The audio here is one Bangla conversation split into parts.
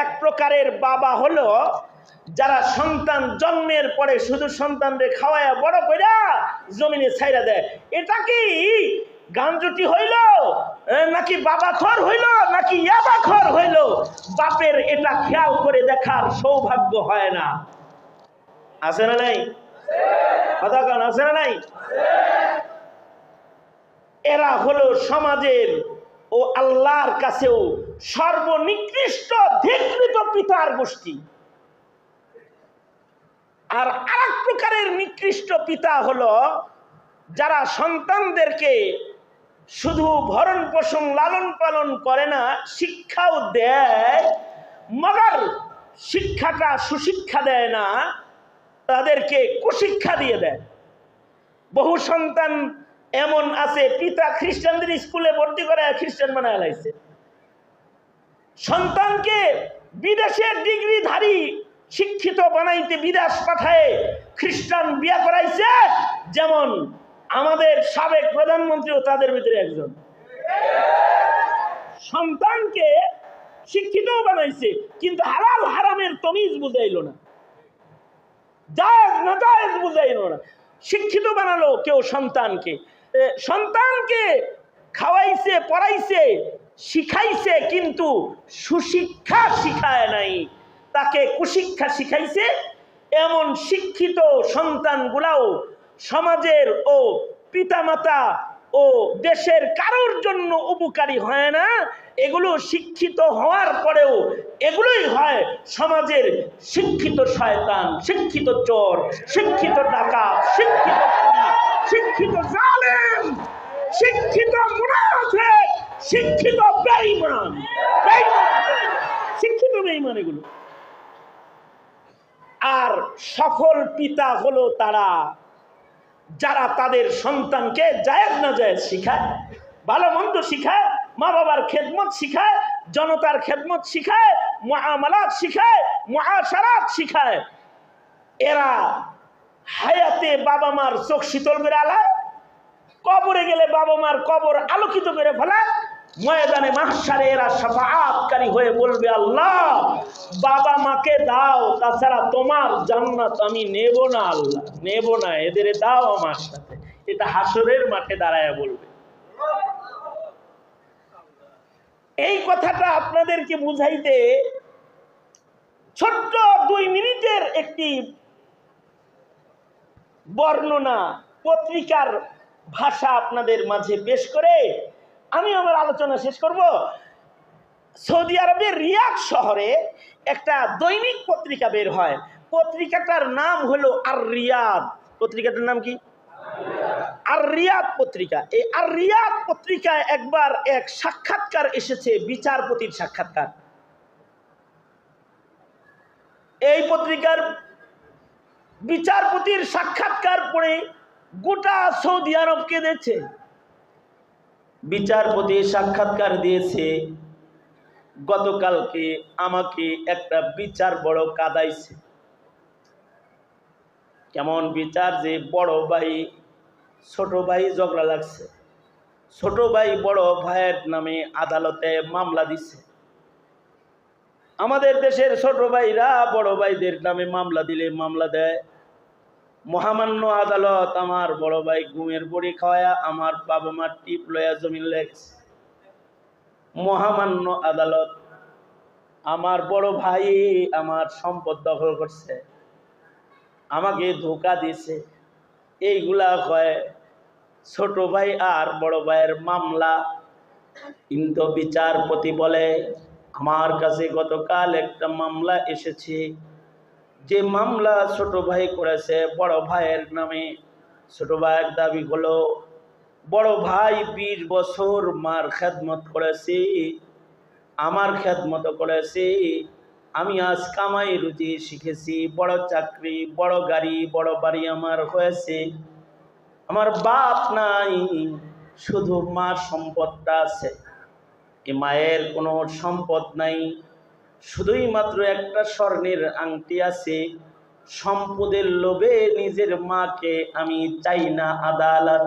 এক প্রকারের বাবা হলো যারা সন্তান জন্মের পরে শুধু সন্তানদের খাওয়ায়া বড় কইরা জমিনে ছাইরা দেয়। এটা কি গাঞ্জুটি হইল নাকি বাবা খর হইল, নাকি ইয়াবা খর হইল? বাপের এটা খেয়াল করে দেখার সৌভাগ্য হয় না। আছে না নাই? কথা কান, আছে না নাই? এরা হলো সমাজের ও আল্লাহর কাছেও সর্বনিকৃষ্ট ধিকৃত পিতার গোষ্ঠী। আর আরেক প্রকারের নিকৃষ্ট পিতা হলো যারা সন্তানদেরকে শুধু ভরণ পোষণ, লালন পালন করে না, শিক্ষাও দেয়, মগর শিক্ষাটা সুশিক্ষা দেয় না, তাদেরকে কুশিক্ষা দিয়ে দেয়। বহু সন্তান এমন আছে, পিতা খ্রিস্টানদের স্কুলে ভর্তি করে খ্রিস্টান বানায় লাইছে। সন্তানকে বিদেশের ডিগ্রিধারী শিক্ষিত বানাইতে বিদেশ পাঠায় খ্রিস্টান বিয়া করাইছে, যেমন আমাদের সাবেক প্রধানমন্ত্রীও তাদের ভিতরে একজন। সন্তানকে শিক্ষিতও বানাইছে, কিন্তু হালাল হারামের তমিজ বুঝাইল না। জায়েজ না জায়েজ বুঝাইলো না। শিক্ষিত বানালো কেউ সন্তানকে। সন্তানকে খাওয়াইছে, পড়াইছে, শিখাইছে, কিন্তু সুশিক্ষা শিখায় নাই। তাকে কুশিক্ষা শিখাইছে এমন শিক্ষিত সন্তানগুলাও সমাজের ও পিতামাতা ও দেশের কারোর জন্য উপকারী হয় না। এগুলো শিক্ষিত হওয়ার পরেও এগুলোই হয় সমাজের শিক্ষিত শয়তান, শিক্ষিত চোর, শিক্ষিত টাকা শিক্ষিত শিক্ষিত জালেম শিক্ষিত মুনাফেক শিক্ষিত বেঈমান। শিক্ষিত বেঈমান এগুলো। আর সফল পিতা হলো তারা, যারা তাদের সন্তানকে জায়েজ না জায়েজ শিখায় ভালো মন্দ শিখায় মা বাবার খেদমত শিখায়, জনতার খেদমত শিখায় মহামালাত শিখায় মহাসারাত শিখায়। এরা হায়াতে বাবা মার চোখ শীতল করে আলায় কবরে গেলে বাবা মার কবর আলোকিত করে ফেলায় ময়দানে মাহসারে এরা সাফাআতকারী হয়ে বলবে, আল্লাহ, বাবা মাকে দাও, তাছাড়া তোমার জান্নাত আমি নেব না, আল্লাহ, নেব না, এদের দাও আমার সাথে। এটা হাসরের মাঠে দাঁড়ায় বলবে। এই কথাটা আপনাদেরকে বুঝাইতে ছোট্ট দুই মিনিটের একটি বর্ণনা, পত্রিকার ভাষা আপনাদের মাঝে পেশ করে আমি আমার আলোচনা শেষ করব। সৌদি আরবের রিয়াদ শহরে একটা দৈনিক পত্রিকা বের হয়। পত্রিকাটার নাম হলো আর রিয়াদ পত্রিকাটার নাম কি? আর রিয়াদ পত্রিকা। এই আর রিয়াদ পত্রিকায় একবার এক সাক্ষাৎকার এসেছে, বিচারপতির সাক্ষাৎকার। এই পত্রিকার বিচারপতির সাক্ষাৎকার পড়ে গোটা সৌদি আরব কেঁদেছে। বিচারপতি সাক্ষাৎকার দিয়েছে, গতকালকে আমাকে একটা বিচার বড় কাদাইছে। কেমন বিচার যে বড় ভাই, ছোট ভাই ঝগড়া লাগছে। ছোট ভাই বড় ভাইয়ের নামে আদালতে মামলা দিচ্ছে আমাদের দেশের ছোট ভাইরা বড় ভাইদের নামে মামলা দিলে মামলা দেয়। মহামান্য আদালত আমার বড় ভাই ঘুমের বড়ি খাওয়ায়া আমার বাবা মার টিপ লয়া জমিন লেগেছে মহামান্য আদালত আমার বড় ভাই আমার সম্পদ দখল করছে। আমাকে ধোকা দিছে এইগুলা হয় ছোট ভাই আর বড় ভাইয়ের মামলা। কিন্তু বিচারপতি বলে, আমার কাছে গতকাল একটা মামলা এসেছে। যে মামলা ছোট ভাই করেছে, বড় ভাইয়ের নামে। ছোট ভাইয়ের দাবি হলো, বড় ভাই বিশ বছর মার খেদমত করেছি, আমার খেদমত করেছি, আমি আজ কামাই রুজি শিখেছি, বড় চাকরি, বড় গাড়ি, বড় বাড়ি আমার হয়েছে। আমার বাপ নাই, শুধু মার সম্পদটা আছে। এ মায়ের কোনো সম্পদ নাই শুধুই মাত্র একটা স্বর্ণের আংটি আছে। সম্পদের লোভে নিজের মাকে আমি চাই না আদালত।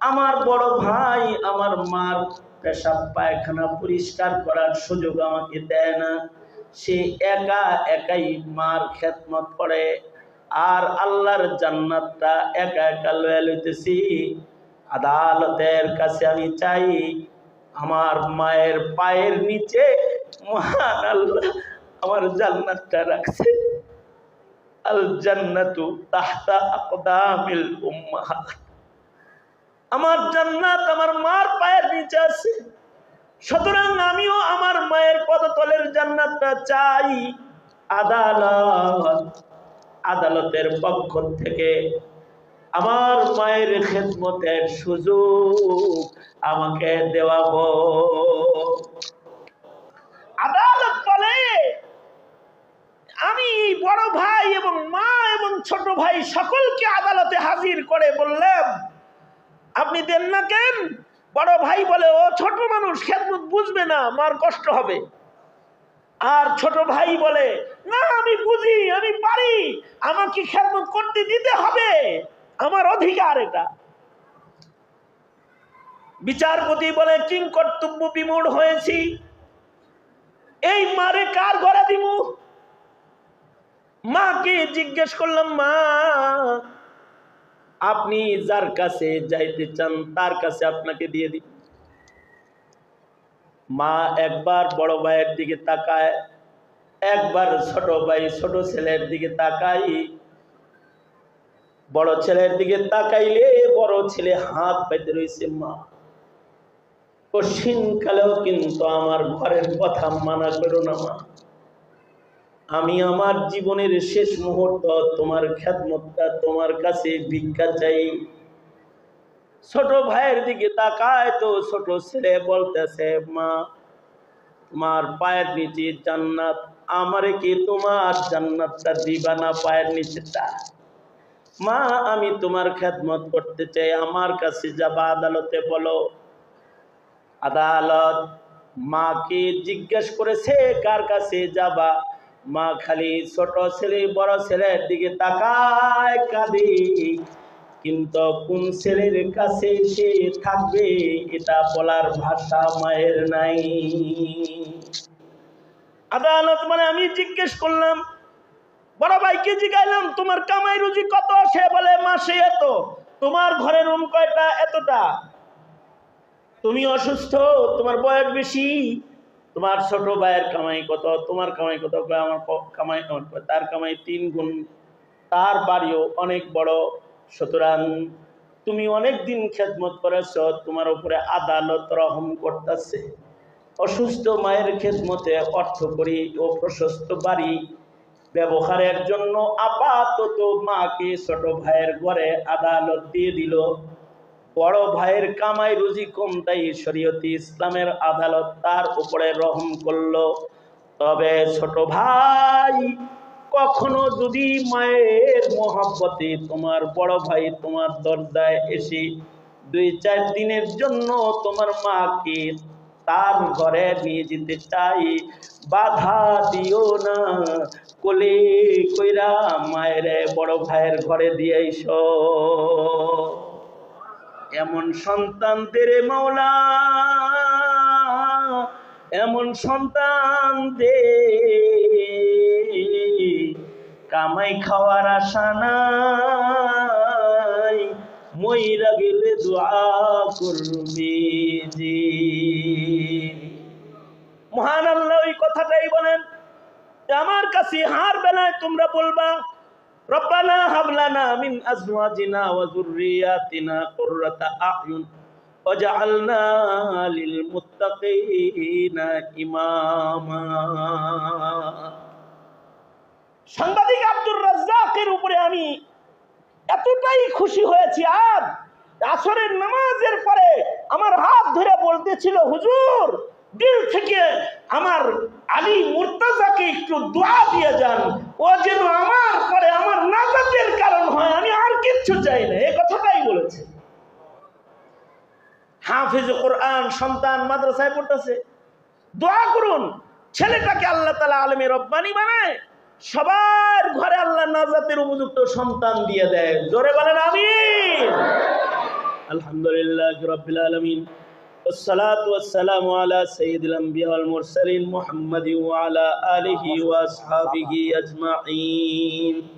আমার বড় ভাই, আমার মার পেশাব পায়খানা পরিষ্কার করার সুযোগ আমাকে দেয় না। সে একা একাই মার খেদমত করে। আর আল্লাহর জান্নাতটা একা একা লয়ে লইতেছি। আদালতের কাছে আমি চাই, আমার মায়ের পায়ের নিচে মহান আল্লাহ আমার জান্নাতটা রাখছে। আল জান্নাতু তাহতা আকদামিল উম্মাহাত আমার জান্নাত আমার মার পায়ের নিচে আছে। সুতরাং আমিও আমার মায়ের পদতলের জান্নাতটা চাই। আদালত, আদালতের পক্ষ থেকে আমার মায়ের খেদমতের সুযোগ আমাকে দেওয়া হোক। আদালত বলে আমি বড় ভাই এবং মা এবং ছোট ভাই সকলকে আদালতে হাজির করে বললাম, আপনি দেন না কেন? বড় ভাই বলে, ও ছোট মানুষ, খেদমত বুঝবে না, মার কষ্ট হবে। আর ছোট ভাই বলে, না, আমি বুঝি, আমি পারি, আমাকে খেদমত করতে দিতে হবে, আমার অধিকার এটা। বিচারপতি বলে, কিং কর্তব্য বিমূঢ় হয়েছি এই মারে কার ঘরে দিব মাকে জিজ্ঞেস করলাম, মা, আপনি যার কাছে যাইতে চান, তার কাছে আপনাকে দিয়ে দিন মা একবার বড় ভাইয়ের দিকে তাকায়, একবার ছোট ভাই ছোট ছেলের দিকে তাকাই বড় ছেলের দিকে তাকাইলে বড় ছেলে হাত পাইতে রয়েছে মা কঠিন কালেও কিন্তু আমার ঘরের কথা মানা করো না, মা। আমি আমার জীবনের শেষ মুহূর্ত তোমার খ্যাতমতটা তোমার কাছে ভিক্ষা চাই। ছোট ভাইয়ের দিকে তাকায় তো ছোট ছেলে বলতেছে, মা, তোমার পায়ের নিচে জান্নাত, আমারে কি তোমার জান্নাতটা দিবা না পায়ের নিচেটা মা, আমি তোমার খেদমত করতে চাই, আমার কাছে যাবা আদালতে বলো। আদালত মাকে জিজ্ঞেস করেছে, কার কাছে যাবা? মা খালি ছোট ছেলে, বড় ছেলের দিকে তাকায় কাঁদে। কিন্তু কোন ছেলের কাছে সে থাকবে, এটা বলার ভাষা মায়ের নাই। আদালত মানে আমি জিজ্ঞেস করলাম, বড় ভাইকে জিগাইলাম, তোমার কামাই রুজি কত? সে বলে, মাসে এত। তোমার ঘরের রুম কয়টা? এতটা। তুমি অসুস্থ, তোমার বয়স বেশি, তোমার ছোট ভাইয়ের কামাই কত, তোমার কামাই কত আমার কামাই তার কামাই তিন গুণ, তার বাড়িও অনেক বড়। সুতরাং তুমি অনেক দিন খেদমত করেছ, তোমার উপরে আদালত রহম করতেছে। অসুস্থ মায়ের খেদমতে অর্থ করি ও প্রশস্ত বাড়ি ব্যবহারের জন্য আপাতত মাকে ছোট ভাইয়ের ঘরে আদালত দিয়ে দিল। বড় ভাইয়ের কামাই রুজি কম তাই শরীয়তি ইসলামের আদালত তার উপরে রহম করল। তবে ছোট ভাই, কখনো যদি মায়ের মহাব্বতে তোমার বড় ভাই তোমার দরজায় এসে দুই চার দিনের জন্য তোমার মাকে তার ঘরে নিয়ে যেতে চাই বাধা দিও না। কোলে কইরা মায়ের বড় ভাইয়ের ঘরে দিয়ে এমন সন্তান তেরে মাওলা, এমন সন্তান দে কামাই খাওয়ার আশা নাই। মইরা গেলে দোয়া করবি জি মহান আল্লাহ ওই কথাটাই বলেন, আমার কাছে হার বেলায় তোমরা বলবা রব্বানা হাবলানা মিন আজওয়াজিনা সাংবাদিক আব্দুর রাজ্জাকের উপরে আমি এতটাই খুশি হয়েছি আজ, আসরের নামাজের পরে আমার হাত ধরে বলতেছিল, হুজুর, দিল থেকে আমার আলী মুর্তাজাকে একটু দোয়া দিয়ে যান। ও যেন আমার পরে আমার নাজাতের কারণ হয়, আমি আর কিচ্ছু চাই না। এই কথাটাই বলেছে। হাফিজ কোরআন সন্তান মাদ্রাসায় পড়তেছে। দোয়া করুন, ছেলেটাকে আল্লাহ তালা আলমী রব্বানি বানায়, সবার ঘরে আল্লাহ নাজাতের উপযুক্ত সন্তান দিয়ে দেয়। জোরে বলেন আমি আলহামদুলিল্লাহ রবিল আলমিন। والصلاة والسلام على سيد الأنبياء والمرسلين محمد وعلى آله وأصحابه أجمعين.